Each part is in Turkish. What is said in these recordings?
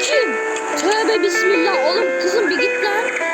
için. Tövbe bismillah. Oğlum kızım bir git lan.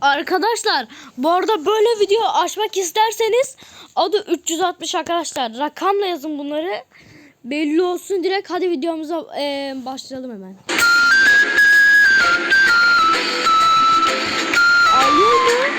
Arkadaşlar bu arada böyle video açmak isterseniz adı 360 arkadaşlar. Rakamla yazın bunları. Belli olsun direkt hadi videomuza e, başlayalım hemen. Ayy.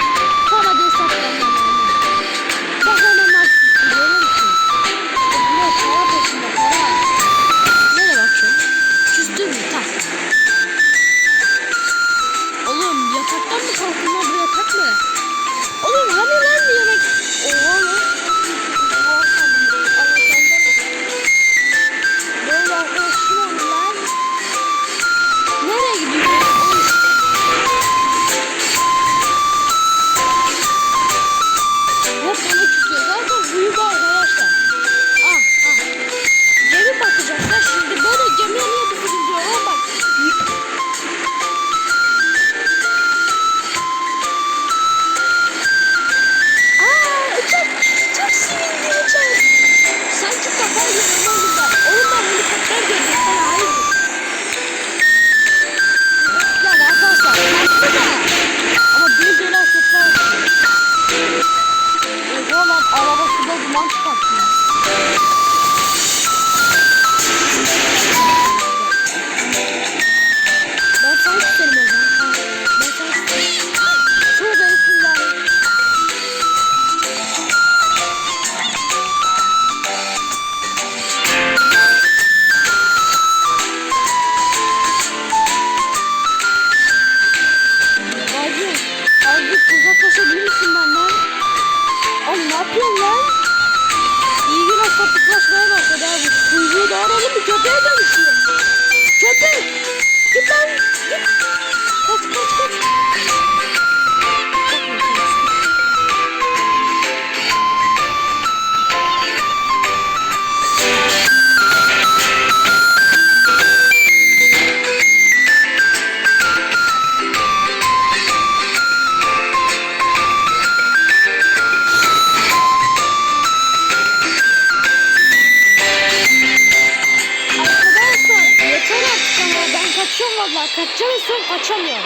Kaçıyorum valla. Kaçacağım istiyorum kaçamıyorum.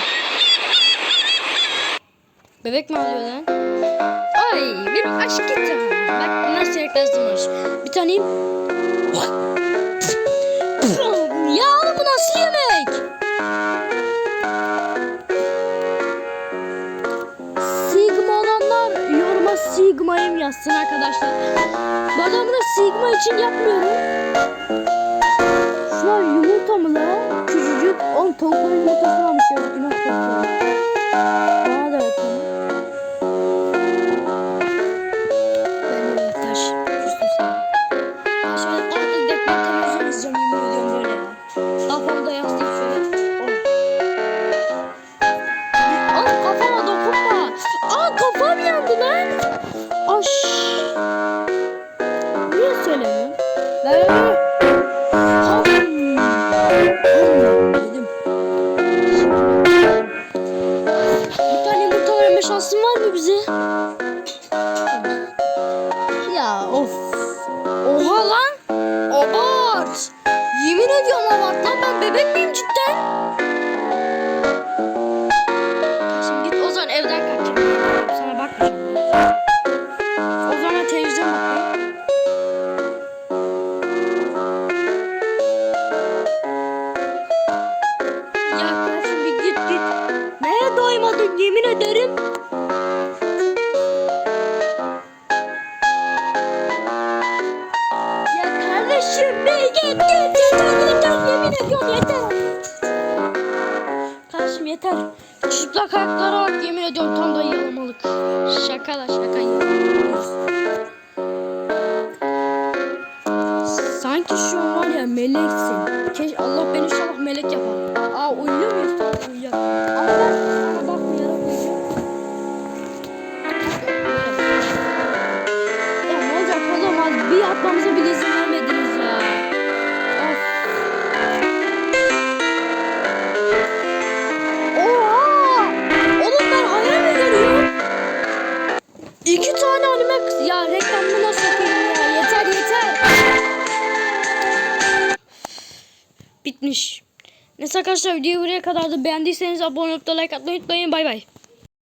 Bebek mi alıyor lan? Ay bir aşk gitti. Bak nasıl yaklaştım hoş. Bir taneyim. ya bu nasıl yemek? Sigma olanlar yoruma Sigma'yım yazsın arkadaşlar. Bu arada bunu Sigma için yapmıyorum. Şu an yumurta mı lan? Oğlum tavukların yumurtasını almış ya. Günah tavukları. Mı bize? Ya of. Oha lan. Abart. Yemin ediyorum abart lan ben bebek miyim cidden? Şimdi git o zaman evden kaçacağım. Sana bakmayacağım. O zaman televizyon bakayım. Ya kardeşim bir git git. Neye doymadın yemin ederim. Yeter yeter. Çıplak ayaklara bak yemin ediyorum tam da yalamalık. Şaka la şaka. Sanki şu an var ya meleksin. Keş Allah beni inşallah melek yapar. Aa uyuyor muyuz? Uyuyor. Hadi bir yatmamıza bile izin İki tane anime kız. Ya reklamına sokayım ya. Yeter yeter. Bitmiş. Neyse arkadaşlar videoyu buraya kadar da beğendiyseniz abone olup da like atmayı unutmayın. Bay bay.